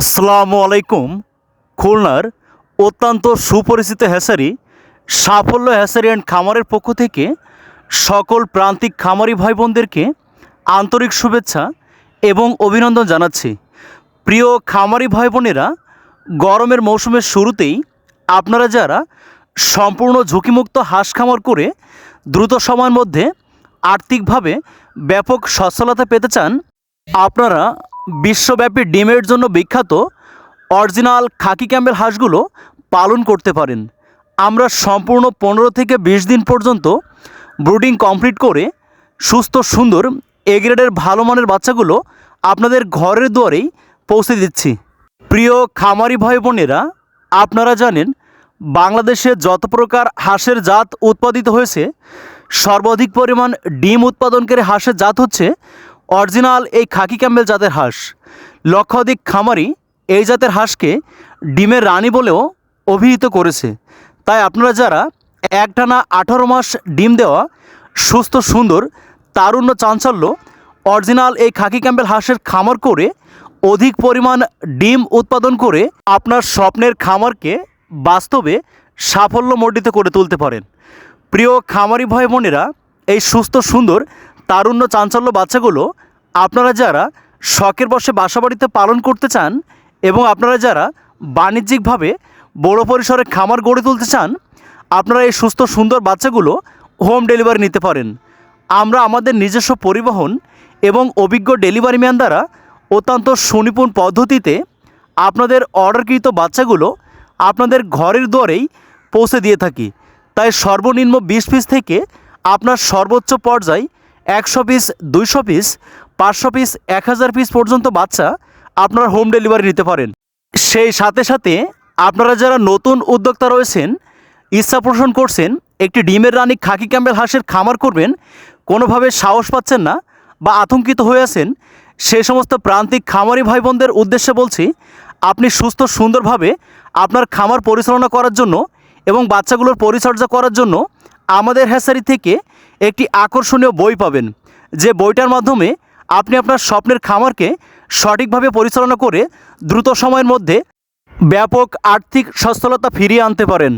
আসসালামু আলাইকুম, খুলনার অত্যন্ত সুপরিচিত হ্যাসারি, সাফল্য হ্যাসারি অ্যান্ড খামারের পক্ষ থেকে সকল প্রান্তিক খামারি ভাই বোনদেরকে আন্তরিক শুভেচ্ছা এবং অভিনন্দন জানাচ্ছি। প্রিয় খামারি ভাই বোনেরা গরমের মৌসুমের শুরুতেই আপনারা যারা সম্পূর্ণ ঝুঁকিমুক্ত হাঁস খামার করে দ্রুত সময়ের মধ্যে আর্থিকভাবে ব্যাপক সচ্ছলতা পেতে চান, আপনারা বিশ্বব্যাপী ডিমের জন্য বিখ্যাত অরিজিনাল খাকি ক্যাম্বেল হাঁসগুলো পালন করতে পারেন। আমরা সম্পূর্ণ পনেরো থেকে বিশ দিন পর্যন্ত ব্রুডিং কমপ্লিট করে সুস্থ, সুন্দর, এ গ্রেডের ভালো মানের বাচ্চাগুলো আপনাদের ঘরের দুয়ারেই পৌঁছে দিচ্ছি। প্রিয় খামারি ভাই বোনেরা, আপনারা জানেন বাংলাদেশে যত প্রকার হাঁসের জাত উৎপাদিত হয়েছে, সর্বাধিক পরিমাণ ডিম উৎপাদনকারী হাঁসের জাত হচ্ছে অরিজিনাল এই খাকি ক্যাম্বেল জাতের হাঁস। লক্ষাধিক খামারি এই জাতের হাঁসকে ডিমের রানী বলেও অভিহিত করেছে। তাই আপনারা যারা একটানা আঠারো মাস ডিম দেওয়া, সুস্থ, সুন্দর, তারুণ্য, চাঞ্চল্য, অরিজিনাল এই খাকি ক্যাম্বেল হাঁসের খামার করে অধিক পরিমাণ ডিম উৎপাদন করে আপনার স্বপ্নের খামারকে বাস্তবে সাফল্যমণ্ডিত করে তুলতে পারেন। প্রিয় খামারি ভাই বোনেরা, এই সুস্থ, সুন্দর তারুণ্য চাঞ্চল্য বাচ্চাগুলো, আপনারা যারা শখের বসে বাসাবাড়িতে পালন করতে চান এবং আপনারা যারা বাণিজ্যিকভাবে বড় পরিসরে খামার গড়ে তুলতে চান, আপনারা এই সুস্থ সুন্দর বাচ্চাগুলো হোম ডেলিভারি নিতে পারেন। আমরা আমাদের নিজস্ব পরিবহন এবং অভিজ্ঞ ডেলিভারি ম্যান দ্বারা অত্যন্ত সুনিপুণ পদ্ধতিতে আপনাদের অর্ডারকৃত বাচ্চাগুলো আপনাদের ঘরের দুয়ারেই পৌঁছে দিয়ে থাকি। তাই সর্বনিম্ন বিশ পিস থেকে আপনার সর্বোচ্চ পর্যায় একশো পিস, দুইশো পিস, পাঁচশো পিস, এক হাজার পিস পর্যন্ত বাচ্চা আপনার হোম ডেলিভারি নিতে পারেন। সেই সাথে সাথে আপনারা যারা নতুন উদ্যোক্তা রয়েছেন, ইচ্ছা পোষণ করছেন, একটি ডিমের রানী খাকি ক্যাম্বেল হাঁসের খামার করবেন, কোনোভাবে সাহস পাচ্ছেন না বা আতঙ্কিত হয়ে আছেন সেই সমস্ত প্রান্তিক খামারি ভাই বোনদের উদ্দেশ্যে বলছি, আপনি সুস্থ সুন্দরভাবে আপনার খামার পরিচালনা করার জন্য এবং বাচ্চাগুলোর পরিচর্যা করার জন্য আমাদের হ্যাসারি থেকে একটি আকর্ষণীয় বই পাবেন। যে বইটার মাধ্যমে আপনি আপনার স্বপ্নের খামারকে সঠিকভাবে পরিচালনা করে দ্রুত সময়ের মধ্যে ব্যাপক আর্থিক সচ্ছলতা ফিরিয়ে আনতে পারেন।